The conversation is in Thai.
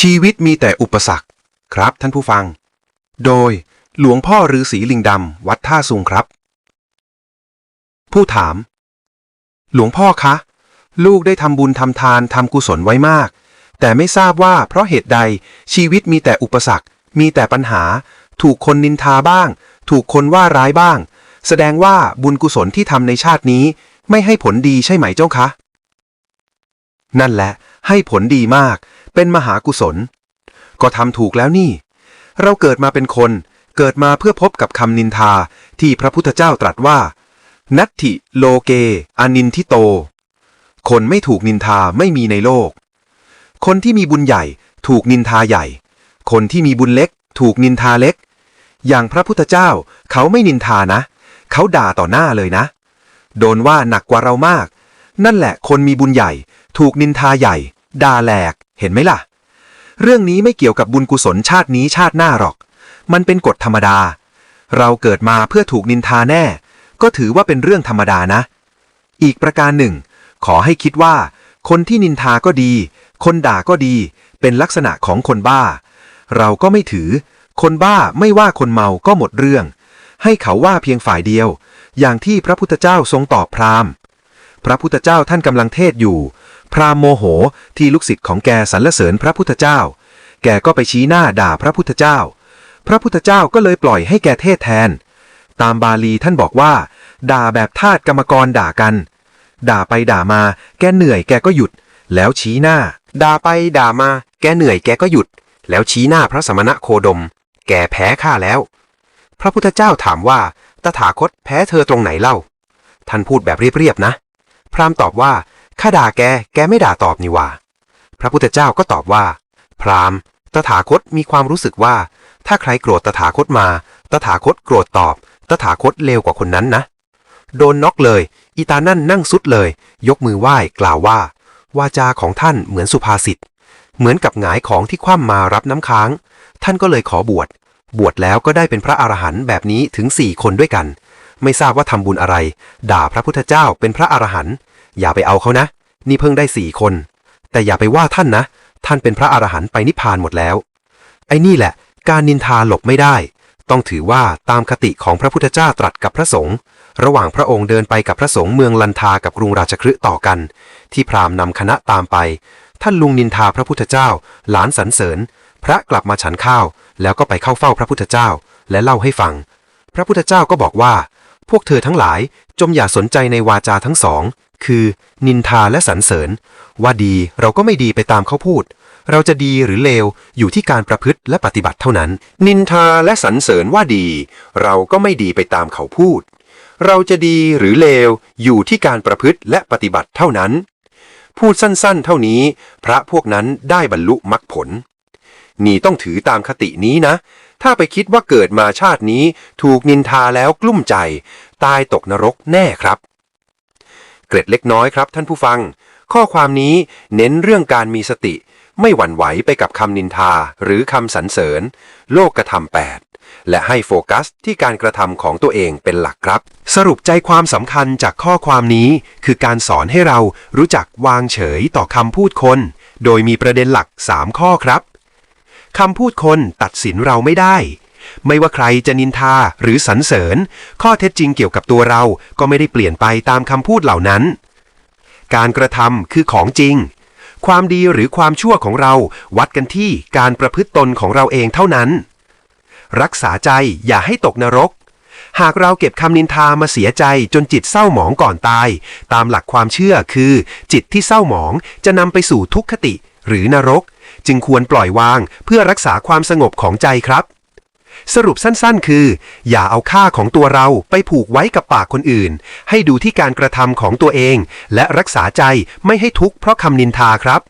ชีวิตมีแต่อุปสรรคครับท่านผู้ฟัง โดยหลวงพ่อฤาษีลิงดำวัดท่าสุงครับ ผู้ถาม หลวงพ่อคะ ลูกได้ทำบุญทำทานทำกุศลไว้มาก แต่ไม่ทราบว่าเพราะเหตุใดชีวิตมีแต่อุปสรรค มีแต่ปัญหา ถูกคนนินทาบ้าง ถูกคนว่าร้ายบ้าง แสดงว่าบุญกุศลที่ทำในชาตินี้ ไม่ให้ผลดีใช่ไหมเจ้าคะ นั่นแหละ ให้ผลดีมาก เป็นมหากุศล ก็ทำถูกแล้วนี่ เราเกิดมาเป็นคนเกิดมาเพื่อพบกับคำนินทาที่พระพุทธเจ้าตรัสว่า นัตถิโลเกอนินทิโต คนไม่ถูกนินทาไม่มีในโลก คนที่มีบุญใหญ่ถูกนินทาใหญ่ คนที่มีบุญเล็ก ถูกนินทาเล็ก อย่างพระพุทธเจ้าเขาไม่นินทานะ เขาด่าต่อหน้าเลยนะ โดนว่าหนักกว่าเรามาก นั่นแหละคนมีบุญใหญ่ ถูกนินทาใหญ่ ด่าแหลก เห็นไหมล่ะ เรื่องนี้ไม่เกี่ยวกับบุญกุศลชาตินี้ชาติหน้าหรอก มันเป็นกฎธรรมดา เราเกิดมาเพื่อถูกนินทาแน่ ก็ถือว่าเป็นเรื่องธรรมดานะ อีกประการหนึ่ง ขอให้คิดว่า คนที่นินทาก็ดี คนด่าก็ดี เป็นลักษณะของคนบ้า เราก็ไม่ถือ คนบ้าไม่ว่าคนเมาก็หมดเรื่อง ให้เขาว่าเพียงฝ่ายเดียว อย่างที่พระพุทธเจ้าทรงตอบพราหมณ์พระพุทธเจ้าท่านกำลังเทศอยู่ พราหมโมโหที่ลูกศิษย์ของแกสรรเสริญพระพุทธเจ้า แกก็ไปชี้หน้าด่าพระพุทธเจ้า พระพุทธเจ้าก็เลยปล่อยให้แกเทศแทน ตามบาลีท่านบอกว่า ด่าแบบทาสกรรมกรด่ากัน ด่าไปด่ามาแกเหนื่อยแกก็หยุด แล้วชี้หน้า ด่าไปด่ามา แกเหนื่อยแกก็หยุด แล้วชี้หน้าพระสมณะโคดม แกแพ้ข้าแล้ว พระพุทธเจ้าถามว่าตถาคตแพ้เธอตรงไหนเล่า ท่านพูดแบบเรียบๆนะ พราหมณ์ตอบว่า ข้าด่าแก แกไม่ด่าตอบนี่ว่า พระพุทธเจ้าก็ตอบว่า พราหมณ์ ตถาคตมีความรู้สึกว่า ถ้าใครโกรธตถาคตมา ตถาคตโกรธตอบ ตถาคตเลวกว่าคนนั้นนะ โดนน็อกเลย อีตานั่นนั่งสุดเลย ยกมือไหว้กล่าวว่า วาจาของท่านเหมือนสุภาษิต เหมือนกับหงายของที่คว่ำมารับน้ำค้าง ท่านก็เลยขอบวช บวชแล้วก็ได้เป็นพระอรหันต์แบบนี้ถึงสี่คนด้วยกัน ไม่ทราบว่าทำบุญอะไร ด่าพระพุทธเจ้าเป็นพระอรหันต์ อย่าไปเอาเขานะ นี่เพิ่งได้สี่คน แต่อย่าไปว่าท่านนะ ท่านเป็นพระอรหันต์ไปนิพพานหมดแล้ว ไอ้นี่แหละ การนินทาหลบไม่ได้ ต้องถือว่าตามคติของพระพุทธเจ้าตรัสกับพระสงฆ์ระหว่างพระองค์เดินไปกับพระสงฆ์เมืองลันทากับกรุงราชคฤห์ต่อกัน ที่พราหมณ์นำคณะตามไป ท่านลุงนินทาพระพุทธเจ้า หลานสรรเสริญ พระกลับมาฉันข้าว แล้วก็ไปเข้าเฝ้าพระพุทธเจ้า และเล่าให้ฟัง พระพุทธเจ้าก็บอกว่า พวกเธอทั้งหลายจงอย่าสนใจในวาจาทั้งสอง คือ นินทาและสรรเสริญ ว่าดีเราก็ไม่ดีไปตามเขาพูด เราจะดีหรือเลวอยู่ที่การประพฤติและปฏิบัติเท่านั้น นินทาและสรรเสริญว่าดี เราก็ไม่ดีไปตามเขาพูด เราจะดีหรือเลวอยู่ที่การประพฤติและปฏิบัติเท่านั้น พูดสั้นๆ เท่านี้ พระพวกนั้นได้บรรลุมรรคผล นี่ต้องถือตามคตินี้นะถ้าไปคิดว่าเกิดมาชาตินี้ถูกนินทาแล้วกลุ้มใจ ตายตกนรกแน่ครับ เกร็ดเล็กน้อยครับท่านผู้ฟัง ข้อความนี้เน้นเรื่องการมีสติ ไม่หวั่นไหวไปกับคำนินทา หรือคำสรรเสริญ โลกกระทำแปดและให้โฟกัสที่การกระทำของตัวเองเป็นหลักครับ สรุปใจความสำคัญจากข้อความนี้ คือการสอนให้เรารู้จักวางเฉยต่อคำพูดคน โดยมีประเด็นหลัก 3 ข้อครับคำพูดคนตัดสินเราไม่ได้ ไม่ว่าใครจะนินทาหรือสรรเสริญ ข้อเท็จจริงเกี่ยวกับตัวเราก็ไม่ได้เปลี่ยนไปตามคำพูดเหล่านั้น การกระทำคือของจริง ความดีหรือความชั่วของเราวัดกันที่การประพฤติตนของเราเองเท่านั้น รักษาใจอย่าให้ตกนรก หากเราเก็บคำนินทามาเสียใจจนจิตเศร้าหมองก่อนตาย ตามหลักความเชื่อคือ จิตที่เศร้าหมองจะนำไปสู่ทุกขติหรือนรก จึงควรปล่อยวางเพื่อรักษาความสงบของใจครับ สรุปสั้นๆ คือ อย่าเอาค่าของตัวเราไปผูกไว้กับปากคนอื่น ให้ดูที่การกระทำของตัวเอง และรักษาใจไม่ให้ทุกข์เพราะคำนินทาครับ